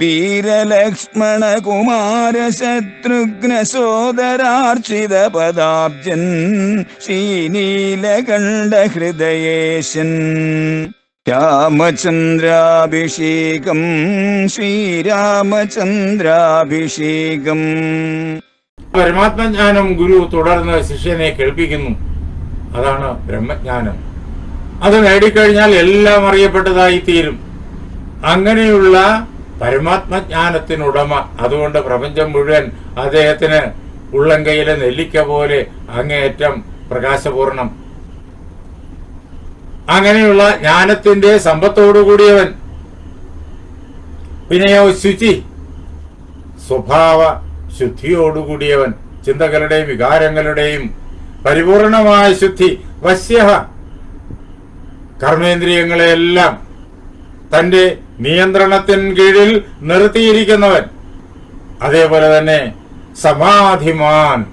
വീരലക്ഷ്മണ കുമാര ശത്രുഘ്ന സോദരാർച്ചിത പദാബ്ജൻ ശ്രീനീലകണ്ഠ ഹൃദയേശൻ രാമചന്ദ്രാഭിഷേകം ശ്രീരാമചന്ദ്രാഭിഷേകം. പരമാത്മജ്ഞാനം ഗുരു തുടർന്ന് ശിഷ്യനെ കേൾപ്പിക്കുന്നു. അതാണ് ബ്രഹ്മജ്ഞാനം. അത് നേടിക്കഴിഞ്ഞാൽ എല്ലാം അറിയപ്പെട്ടതായി തീരും. അങ്ങനെയുള്ള പരമാത്മജ്ഞാനത്തിനുടമ. അതുകൊണ്ട് പ്രപഞ്ചം മുഴുവൻ അദ്ദേഹത്തിന് ഉള്ളംകൈയിലെ നെല്ലിക്ക പോലെ അങ്ങേയറ്റം പ്രകാശപൂർണം. അങ്ങനെയുള്ള ജ്ഞാനത്തിന്റെ സമ്പത്തോടുകൂടിയവൻ പിന്നെയോ ശുചി സ്വഭാവ ശുദ്ധിയോടുകൂടിയവൻ ചിന്തകളുടെയും വികാരങ്ങളുടെയും പരിപൂർണമായ ശുദ്ധി. വശ്യ കർമ്മേന്ദ്രിയങ്ങളെല്ലാം തന്റെ നിയന്ത്രണത്തിൻ കീഴിൽ നിർത്തിയിരിക്കുന്നവൻ. അതേപോലെ തന്നെ സമാധിമാൻ.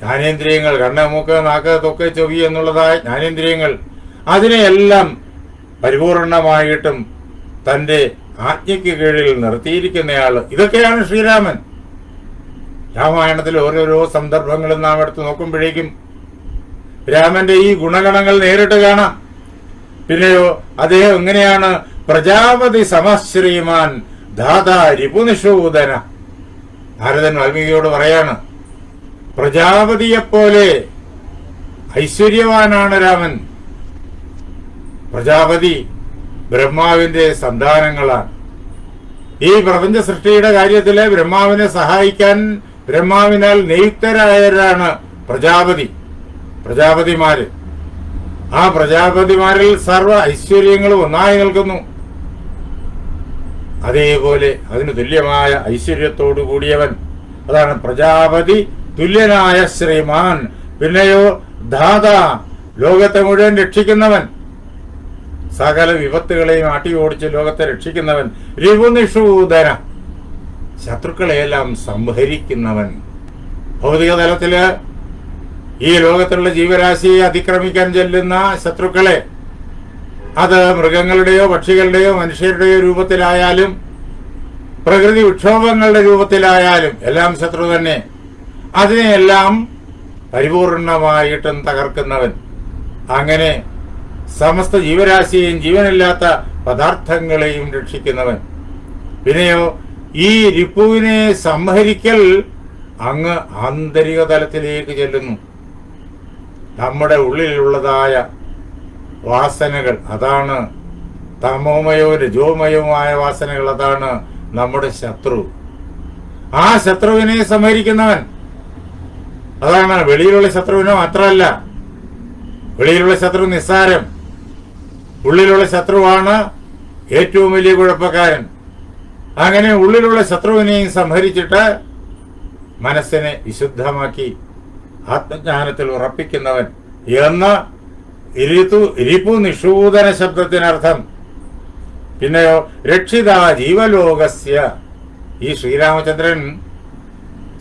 ജ്ഞാനേന്ദ്രിയങ്ങൾ കണ്ണ് മൂക്ക് നാക്ക് തൊക്ക് ചെവി എന്നുള്ളതായ ജ്ഞാനേന്ദ്രിയങ്ങൾ അതിനെയെല്ലാം പരിപൂർണമായിട്ടും തന്റെ ആജ്ഞയ്ക്ക് കീഴിൽ നിർത്തിയിരിക്കുന്നയാൾ ഇതൊക്കെയാണ് ശ്രീരാമൻ. രാമായണത്തിൽ ഓരോരോ സന്ദർഭങ്ങളും നാം എടുത്ത് നോക്കുമ്പോഴേക്കും രാമന്റെ ഈ ഗുണഗണങ്ങൾ നേരിട്ട് കാണാം. പിന്നെയോ അദ്ദേഹം എങ്ങനെയാണ് പ്രജാപതി സമശ്രീമാൻ ദാതാ രിപുനിഷൂദന? ഭാരതൻ വാൽമീകിയോട് പറയാണ് പ്രജാപതിയെപ്പോലെ ഐശ്വര്യവാനാണ് രാമൻ. പ്രജാപതി ബ്രഹ്മാവിന്റെ സന്താനങ്ങളാണ്. ഈ പ്രപഞ്ച സൃഷ്ടിയുടെ കാര്യത്തിൽ ബ്രഹ്മാവിനെ സഹായിക്കാൻ ബ്രഹ്മാവിനാൽ നിയുക്തരായവരാണ് പ്രജാപതി. പ്രജാപതിമാര്. ആ പ്രജാപതിമാരിൽ സർവ ഐശ്വര്യങ്ങളും ഒന്നായി നിൽക്കുന്നു. അതേപോലെ അതിന് തുല്യമായ ഐശ്വര്യത്തോടു കൂടിയവൻ. അതാണ് പ്രജാപതി തുല്യനായ ശ്രീമാൻ. പിന്നെയോ ദാത ലോകത്തെ മുഴുവൻ രക്ഷിക്കുന്നവൻ. സകല വിപത്തുകളെയും ആട്ടി ഓടിച്ച് ലോകത്തെ രക്ഷിക്കുന്നവൻ. രിപുനിഷൂദന ശത്രുക്കളെയെല്ലാം സംഹരിക്കുന്നവൻ. ഭൗതിക തലത്തിൽ ഈ ലോകത്തിലുള്ള ജീവരാശിയെ അതിക്രമിക്കാൻ ചെല്ലുന്ന ശത്രുക്കളെ അത് മൃഗങ്ങളുടെയോ പക്ഷികളുടെയോ മനുഷ്യരുടെയോ രൂപത്തിലായാലും പ്രകൃതി വിക്ഷോഭങ്ങളുടെ രൂപത്തിലായാലും എല്ലാം ശത്രു തന്നെ. അതിനെയെല്ലാം പരിപൂർണമായിട്ടും തകർക്കുന്നവൻ. അങ്ങനെ സമസ്ത ജീവരാശിയെയും ജീവനില്ലാത്ത പദാർത്ഥങ്ങളെയും രക്ഷിക്കുന്നവൻ. പിന്നെയോ ഈ രിപ്പുവിനെ സംഹരിക്കൽ അങ്ങ് ആന്തരിക തലത്തിലേക്ക് ചെല്ലുന്നു. ഉള്ളിലുള്ളതായ വാസനകൾ അതാണ് തമോമയോ രജോമയവുമായ വാസനകൾ അതാണ് നമ്മുടെ ശത്രു. ആ ശത്രുവിനെ സംഹരിക്കുന്നവൻ. അതാണ് വെളിയിലുള്ള ശത്രുവിനെ മാത്രമല്ല വെളിയിലുള്ള ശത്രു നിസ്സാരം. ഉള്ളിലുള്ള ശത്രുവാണ് ഏറ്റവും വലിയ കുഴപ്പക്കാരൻ. അങ്ങനെ ഉള്ളിലുള്ള ശത്രുവിനെയും സംഹരിച്ചിട്ട് മനസ്സിനെ വിശുദ്ധമാക്കി ആത്മജ്ഞാനത്തിൽ ഉറപ്പിക്കുന്നവൻ എന്ന് ഇരിതു ഇരിപ്പു നിഷൂദന ശബ്ദത്തിനർത്ഥം. പിന്നെയോ രക്ഷിത ജീവലോകസ്യ. ഈ ശ്രീരാമചന്ദ്രൻ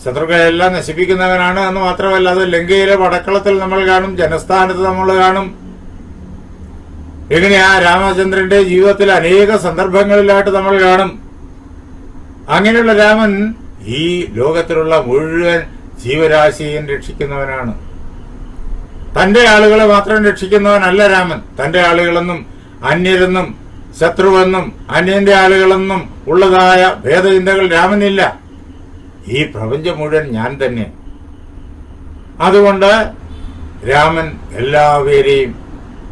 ശത്രുക്കളെല്ലാം നശിപ്പിക്കുന്നവനാണ് എന്ന് മാത്രമല്ല അത് ലങ്കയിലെ വടക്കളത്തിൽ നമ്മൾ കാണും ജനസ്ഥാനത്ത് നമ്മൾ കാണും. ഇങ്ങനെ ആ രാമചന്ദ്രന്റെ ജീവിതത്തിൽ അനേക സന്ദർഭങ്ങളിലായിട്ട് നമ്മൾ കാണും. അങ്ങനെയുള്ള രാമൻ ഈ ലോകത്തിലുള്ള മുഴുവൻ ജീവരാശിയെയും രക്ഷിക്കുന്നവനാണ്. തന്റെ ആളുകളെ മാത്രം രക്ഷിക്കുന്നവനല്ല രാമൻ. തന്റെ ആളുകളെന്നും അന്യരെന്നും ശത്രുവെന്നും അന്യന്റെ ആളുകളെന്നും ഉള്ളതായ ഭേദചിന്തകൾ രാമനില്ല. ഈ പ്രപഞ്ചം മുഴുവൻ ഞാൻ തന്നെ. അതുകൊണ്ട് രാമൻ എല്ലാവരെയും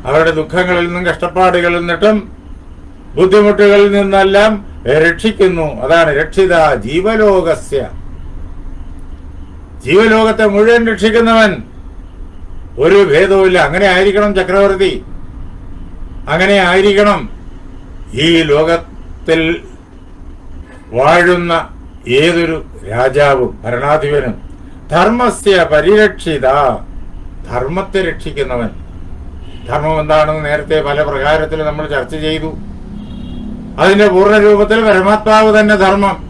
അവരുടെ ദുഃഖങ്ങളിൽ നിന്നും കഷ്ടപ്പാടുകളിൽ നിന്നിട്ടും ബുദ്ധിമുട്ടുകളിൽ നിന്നെല്ലാം രക്ഷിക്കുന്നു. അതാണ് രക്ഷിത ജീവലോകസ്യ. ജീവലോകത്തെ മുഴുവൻ രക്ഷിക്കുന്നവൻ ഒരു ഭേദവുമില്ല. അങ്ങനെ ആയിരിക്കണം ചക്രവർത്തി. അങ്ങനെ ആയിരിക്കണം ഈ ലോകത്തിൽ വാഴുന്ന ഏതൊരു രാജാവും ഭരണാധിപനും. ധർമ്മസ്യ പരിരക്ഷിത. ധർമ്മത്തെ രക്ഷിക്കുന്നവൻ. ധർമ്മം എന്താണെന്ന് നേരത്തെ പല പ്രകാരത്തിൽ നമ്മൾ ചർച്ച ചെയ്തു. അതിന്റെ പൂർണ രൂപത്തിൽ പരമാത്മാവ് തന്നെ ധർമ്മം.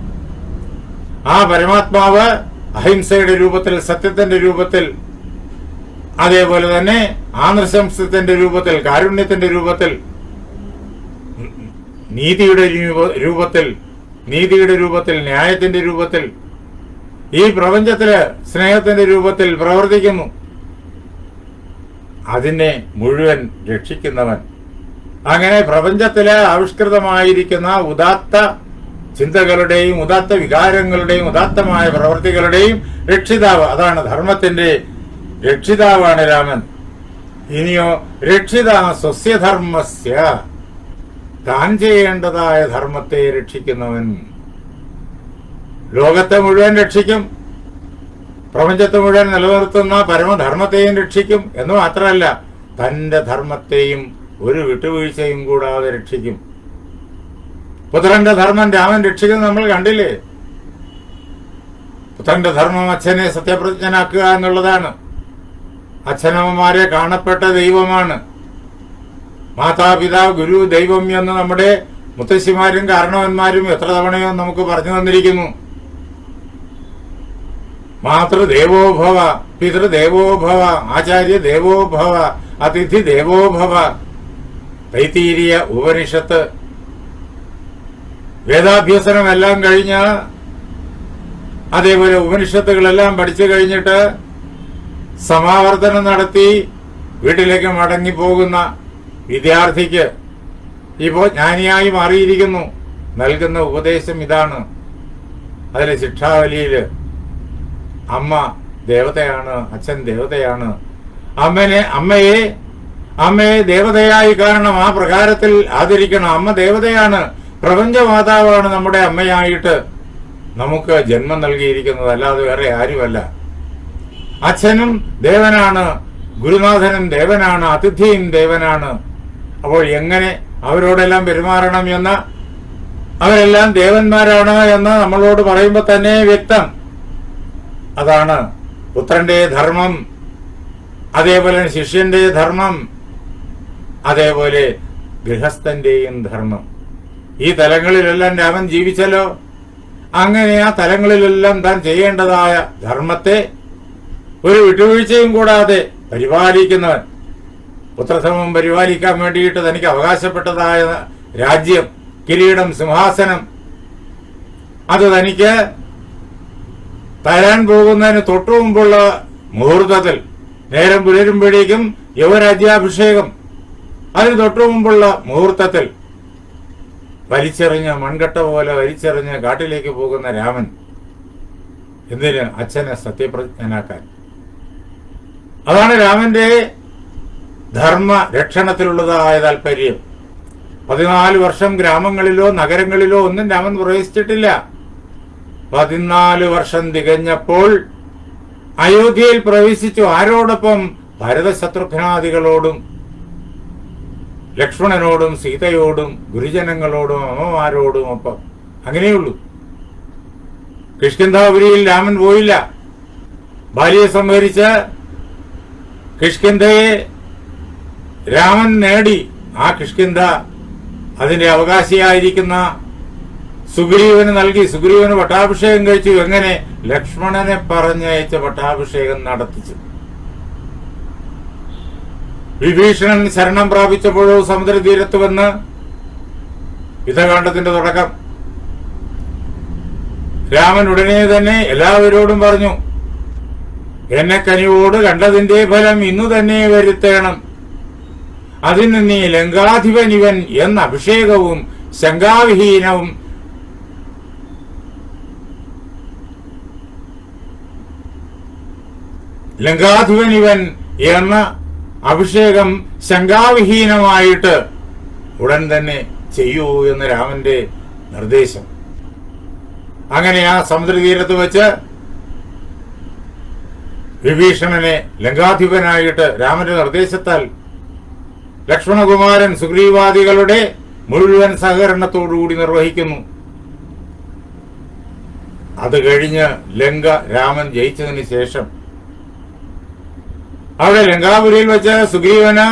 ആ പരമാത്മാവ് അഹിംസയുടെ രൂപത്തിൽ സത്യത്തിന്റെ രൂപത്തിൽ അതേപോലെ തന്നെ ആനൃശംസത്തിന്റെ രൂപത്തിൽ കാരുണ്യത്തിന്റെ രൂപത്തിൽ നീതിയുടെ രൂപത്തിൽ നീതിയുടെ രൂപത്തിൽ ന്യായത്തിന്റെ രൂപത്തിൽ ഈ പ്രപഞ്ചത്തിൽ സ്നേഹത്തിന്റെ രൂപത്തിൽ പ്രവർത്തിക്കുന്നു. അതിനെ മുഴുവൻ രക്ഷിക്കുന്നവൻ. അങ്ങനെ പ്രപഞ്ചത്തിലെ ആവിഷ്കൃതമായിരിക്കുന്ന ഉദാത്ത ചിന്തകളുടെയും ഉദാത്ത വികാരങ്ങളുടെയും ഉദാത്തമായ പ്രവൃത്തികളുടെയും രക്ഷിതാവ്. അതാണ് ധർമ്മത്തിന്റെ രക്ഷിതാവാണ് രാമൻ. ഇനിയോ രക്ഷിത സ്വസ്യധർമ്മസ്യ. താൻ ചെയ്യേണ്ടതായ ധർമ്മത്തെ രക്ഷിക്കുന്നവൻ. ലോകത്തെ മുഴുവൻ രക്ഷിക്കും. പ്രപഞ്ചത്തെ മുഴുവൻ നിലനിർത്തുന്ന പരമധർമ്മത്തെയും രക്ഷിക്കും എന്ന് മാത്രമല്ല തന്റെ ധർമ്മത്തെയും ഒരു വിട്ടുവീഴ്ചയും കൂടാതെ രക്ഷിക്കും. പുത്രന്റെ ധർമ്മം രാമൻ രക്ഷിക്കുന്നത് നമ്മൾ കണ്ടില്ലേ? പുത്രന്റെ ധർമ്മം അച്ഛനെ സത്യപ്രജ്ഞനാക്കുക എന്നുള്ളതാണ്. അച്ഛനമ്മമാരെ കാണപ്പെട്ട ദൈവമാണ്. മാതാപിതാ ഗുരു ദൈവം എന്ന് നമ്മുടെ മുത്തശ്ശിമാരും കാരണവന്മാരും എത്ര തവണയോ നമുക്ക് പറഞ്ഞു തന്നിരിക്കുന്നു. മാതൃദേവോഭവ പിതൃദേവോഭവ ആചാര്യ ദേവോഭവ അതിഥി ദേവോഭവ തൈത്തീരിയ ഉപനിഷത്ത് വേദാഭ്യസനമെല്ലാം കഴിഞ്ഞ് അതേപോലെ ഉപനിഷത്തുകളെല്ലാം പഠിച്ചു കഴിഞ്ഞിട്ട് സമാവർത്തനം നടത്തി വീട്ടിലേക്ക് മടങ്ങിപ്പോകുന്ന വിദ്യാർത്ഥിക്ക് ഇപ്പോൾ ജ്ഞാനിയായി മാറിയിരിക്കുന്നു. നൽകുന്ന ഉപദേശം ഇതാണ്. അതിലെ ശിക്ഷാവലിയിൽ അമ്മ ദേവതയാണ് അച്ഛൻ ദേവതയാണ്. അമ്മനെ അമ്മയെ അമ്മയെ ദേവതയായി കാരണം ആ പ്രകാരത്തിൽ ആദരിക്കണം. അമ്മ ദേവതയാണ്. പ്രപഞ്ചമാതാവാണ് നമ്മുടെ അമ്മയായിട്ട് നമുക്ക് ജന്മം നൽകിയിരിക്കുന്നത്. അല്ലാതെ വേറെ ആരുമല്ല. അച്ഛനും ദേവനാണ് ഗുരുനാഥനും ദേവനാണ് അതിഥിയും ദേവനാണ്. അപ്പോൾ എങ്ങനെ അവരോടെല്ലാം പെരുമാറണം എന്ന് അവരെല്ലാം ദേവന്മാരാണ് എന്ന് നമ്മളോട് പറയുമ്പോൾ തന്നെ വ്യക്തം. അതാണ് പുത്രന്റെ ധർമ്മം. അതേപോലെ ശിഷ്യന്റെ ധർമ്മം. അതേപോലെ ഗൃഹസ്ഥന്റെയും ധർമ്മം. ഈ തലങ്ങളിലെല്ലാം രാമൻ ജീവിച്ചല്ലോ. അങ്ങനെ ആ തലങ്ങളിലെല്ലാം താൻ ചെയ്യേണ്ടതായ ധർമ്മത്തെ ഒരു വിട്ടുവീഴ്ചയും കൂടാതെ പരിപാലിക്കുന്നവൻ. പുത്രധർമ്മം പരിപാലിക്കാൻ വേണ്ടിയിട്ട് തനിക്ക് അവകാശപ്പെട്ടതായ രാജ്യം കിരീടം സിംഹാസനം. അത് തനിക്ക് തരാൻ പോകുന്നതിന് തൊട്ടു മുമ്പുള്ള മുഹൂർത്തത്തിൽ നേരം പുലരുമ്പോഴേക്കും യുവരാജ്യാഭിഷേകം. അതിന് തൊട്ടു മുമ്പുള്ള മുഹൂർത്തത്തിൽ വലിച്ചെറിഞ്ഞ് മൺകട്ട പോലെ വലിച്ചെറിഞ്ഞ് കാട്ടിലേക്ക് പോകുന്ന രാമൻ എന്തിന് അച്ഛനെ സത്യപ്രജ്ഞനാക്കാൻ അതാണ് രാമന്റെ ധർമ്മ രക്ഷണത്തിലുള്ളതായ താല്പര്യം. പതിനാല് വർഷം ഗ്രാമങ്ങളിലോ നഗരങ്ങളിലോ ഒന്നും രാമൻ പ്രവേശിച്ചിട്ടില്ല. പതിനാല് വർഷം തികഞ്ഞപ്പോൾ അയോധ്യയിൽ പ്രവേശിച്ചു. ആരോടൊപ്പം ഭരതശത്രുഘ്നാദികളോടും ലക്ഷ്മണനോടും സീതയോടും ഗുരുജനങ്ങളോടും അമ്മമാരോടും ഒപ്പം അങ്ങനെയുള്ളൂ. കിഷ്കിന്ധാപുരിയിൽ രാമൻ പോയില്ല. ഭാര്യയെ സംഹരിച്ച് കിഷ്കിന്ധയെ രാമൻ നേടി. ആ കിഷ്കിന്ധ അതിന്റെ അവകാശിയായിരിക്കുന്ന സുഗ്രീവന് നൽകി. സുഗ്രീവന് പട്ടാഭിഷേകം കഴിച്ചു. എങ്ങനെ? ലക്ഷ്മണനെ പറഞ്ഞയച്ച പട്ടാഭിഷേകം നടത്തിച്ചു. വിഭീഷണൻ ശരണം പ്രാപിച്ചപ്പോഴോ സമുദ്രതീരത്ത് വന്ന് യുദ്ധകാണ്ഡത്തിന്റെ തുടക്കം. രാമൻ ഉടനെ തന്നെ എല്ലാവരോടും പറഞ്ഞു എന്നെ കനിവോട് കണ്ടതിന്റെ ഫലം ഇന്നു തന്നെ വരുത്തേണം. അതിന് നീ ലങ്കാധിപൻ ഇവൻ എന്ന അഭിഷേകവും ശങ്കാവിഹീനവും ലങ്കാധിപൻ ഇവൻ എന്ന അഭിഷേകം ശങ്കാവിഹീനമായിട്ട് ഉടൻ തന്നെ ചെയ്യൂ എന്ന് രാമന്റെ നിർദ്ദേശം. അങ്ങനെ ആ സമുദ്രതീരത്ത് വെച്ച് വിഭീഷണനെ ലങ്കാധിപനായിട്ട് രാമന്റെ നിർദ്ദേശത്താൽ ലക്ഷ്മണകുമാരൻ സുഗ്രീവാദികളുടെ മുഴുവൻ സഹകരണത്തോടുകൂടി നിർവഹിക്കുന്നു. അത് കഴിഞ്ഞ് ലങ്ക രാമൻ ജയിച്ചതിന് ശേഷം അവിടെ ലങ്കാപുരിയിൽ വെച്ച് സുഗ്രീവന്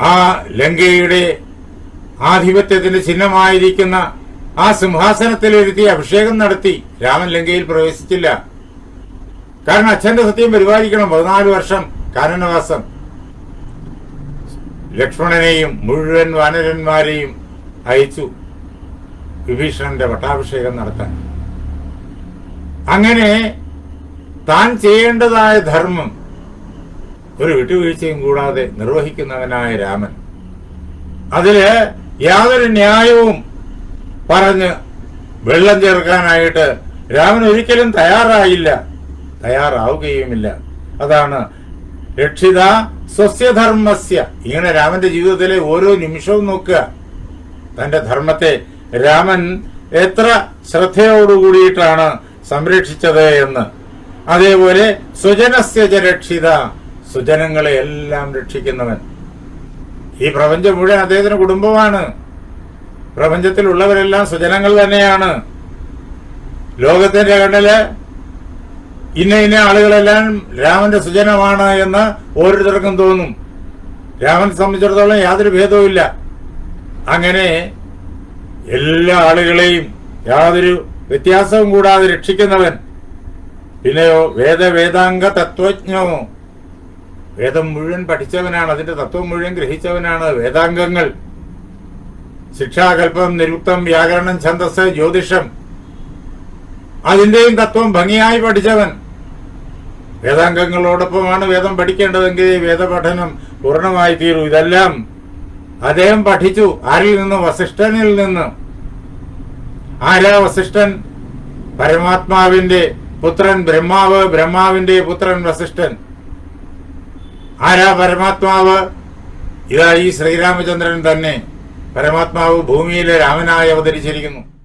ആ ലങ്കയുടെ ആധിപത്യത്തിന്റെ ചിഹ്നമായിരിക്കുന്ന ആ സിംഹാസനത്തിലിരുത്തി അഭിഷേകം നടത്തി. രാമൻ ലങ്കയിൽ പ്രവേശിച്ചില്ല. കാരണം അച്ഛന്റെ സത്യം പരിപാലിക്കണം. പതിനാല് വർഷം കാനനവാസം. ലക്ഷ്മണനെയും മുഴുവൻ വാനരന്മാരെയും അയച്ചു വിഭീഷണന്റെ പട്ടാഭിഷേകം നടത്താൻ. അങ്ങനെ താൻ ചെയ്യേണ്ടതായ ധർമ്മം ഒരു വിട്ടുവീഴ്ചയും കൂടാതെ നിർവഹിക്കുന്നവനായ രാമൻ. അതിൽ യാതൊരു ന്യായവും പറഞ്ഞ് വെള്ളം ചേർക്കാനായിട്ട് രാമൻ ഒരിക്കലും തയ്യാറായില്ല. തയ്യാറാവുകയുമില്ല. അതാണ് രക്ഷിത സ്വസ്യധർമ്മസ്യ. ഇങ്ങനെ രാമന്റെ ജീവിതത്തിലെ ഓരോ നിമിഷവും നോക്കുക. തന്റെ ധർമ്മത്തെ രാമൻ എത്ര ശ്രദ്ധയോടുകൂടിയിട്ടാണ് സംരക്ഷിച്ചത് എന്ന്. അതേപോലെ സ്വജനസ്യജ രക്ഷിത. സുജനങ്ങളെ എല്ലാം രക്ഷിക്കുന്നവൻ. ഈ പ്രപഞ്ചം മുഴുവൻ അദ്ദേഹത്തിന് കുടുംബമാണ്. പ്രപഞ്ചത്തിലുള്ളവരെല്ലാം സുജനങ്ങൾ തന്നെയാണ്. ലോകത്തിന്റെ കണ്ണിൽ ഇന്ന ഇന്ന ആളുകളെല്ലാം രാമന്റെ സുജനമാണ് എന്ന് ഓരോരുത്തർക്കും തോന്നും. രാമനെ സംബന്ധിച്ചിടത്തോളം യാതൊരു ഭേദവുമില്ല അങ്ങനെ എല്ലാ ആളുകളെയും യാതൊരു വ്യത്യാസവും കൂടാതെ രക്ഷിക്കുന്നവൻ. പിന്നെയോ വേദവേദാംഗ തത്വജ്ഞോ വേദം മുഴുവൻ പഠിച്ചവനാണ് അതിന്റെ തത്വം മുഴുവൻ ഗ്രഹിച്ചവനാണ്. വേദാംഗങ്ങൾ. ശിക്ഷാകല്പം നിരുക്തം വ്യാകരണം ഛന്ദസ് ജ്യോതിഷം. അതിന്റെയും തത്വം ഭംഗിയായി പഠിച്ചവൻ. വേദാംഗങ്ങളോടൊപ്പമാണ് വേദം പഠിക്കേണ്ടതെങ്കിൽ വേദപഠനം പൂർണമായി തീരൂ. ഇതെല്ലാം അദ്ദേഹം പഠിച്ചു. ആരിൽ നിന്ന്? വസിഷ്ഠനിൽ നിന്ന്. ആരാ വസിഷ്ഠൻ? പരമാത്മാവിന്റെ പുത്രൻ ബ്രഹ്മാവ് ബ്രഹ്മാവിന്റെ പുത്രൻ വസിഷ്ഠൻ. ആരാ പരമാത്മാവ്? ഇതാ ഈ ശ്രീരാമചന്ദ്രൻ തന്നെ. പരമാത്മാവ് ഭൂമിയിലെ രാമനായി അവതരിച്ചിരിക്കുന്നു.